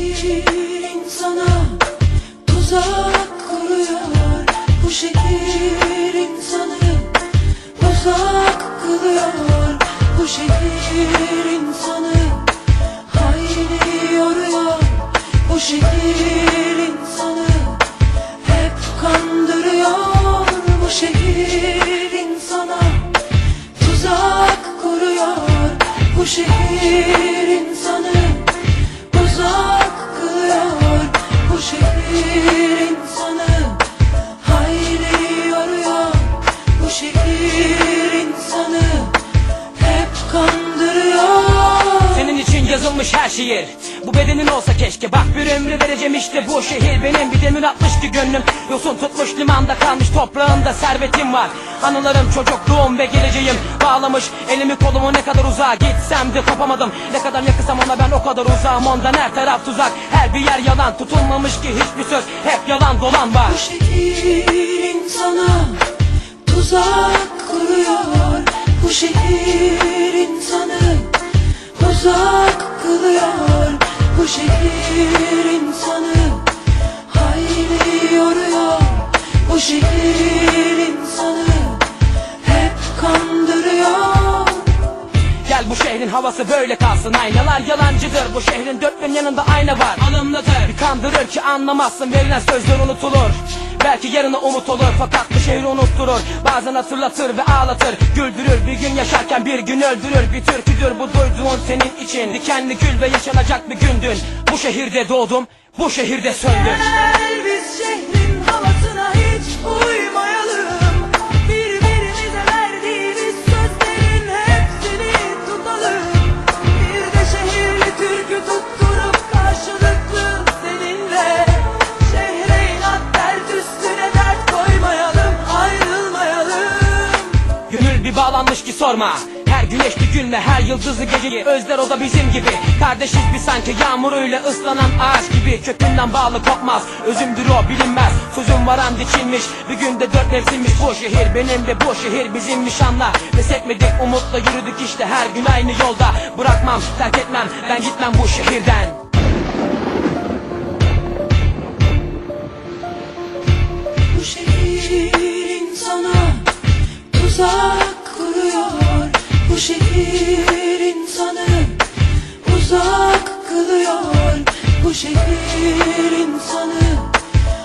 şekil insana tuzak kuruyor. Bu şekil insanı uzak kılıyor. Bu şekil insanı haini yoruyor. Bu şekil insanı hep kandırıyor. Bu şekil insana tuzak kuruyor. Bu şehir insanı yazılmış her şiir Bu bedenin olsa keşke. Bak bir ömrü vereceğim işte bu şehir Benim. Bir demir atmış ki gönlüm. Yosun tutmuş limanda kalmış toprağında servetim var. Anılarım çocukluğum ve geleceğim. Bağlamış elimi kolumu ne kadar uzağa Gitsem de kopamadım Ne kadar yakınsam ona ben o kadar uzağım. Ondan her taraf tuzak. Her bir yer yalan. Tutulmamış ki hiçbir söz. Hep yalan dolan var. Bu şehir insana tuzak kuruyor. Bu şehir insanı uzak kılıyor Bu şehir insanı hayli yoruyor. Bu şehir insanı hep kandırıyor. Gel bu şehrin havası böyle kalsın. Aynalar yalancıdır. Bu şehrin dört bin yanında ayna var. Alımlıdır kandırır ki anlamazsın Verilen sözler unutulur. Belki yarına umut olur fakat bu şehri unutturur. Bazen hatırlatır ve ağlatır Güldürür. Bir gün yaşarken bir gün öldürür. Bir türküdür bu duyduğun senin için. Dikenli gül ve yaşanacak bir gündün. Bu şehirde doğdum bu şehirde söndüm. Gel biz şehrin bağlanmış ki sorma. Her güneşli günle her yıldızlı geceyi Özler o da bizim gibi. Kardeşiz biz sanki yağmuruyla ıslanan ağaç gibi. Kökünden bağlı kopmaz Özümdür o bilinmez. Sözüm varan diçilmiş Bir günde dört mevsimmiş. Bu şehir Benim de bu şehir bizimmiş anla Pes etmedik umutla yürüdük işte her gün aynı yolda. Bırakmam terk etmem ben gitmem bu şehirden. Bu şehir insana tuzak şehir insanı uzak kılıyor. Bu şehir insanı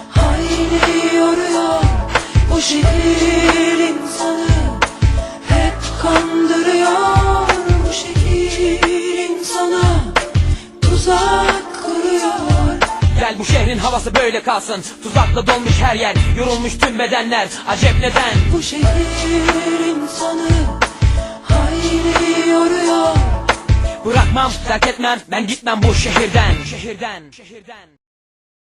hayli yoruyor. Bu şehir insanı hep kandırıyor. Bu şehir insana tuzak kuruyor Gel bu şehrin havası böyle kalsın. Tuzakla dolmuş her yer Yorulmuş tüm bedenler. Acep neden? Bu şehir insanı terk etmem. Ben gitmem bu şehirden. Şehirden Şehirden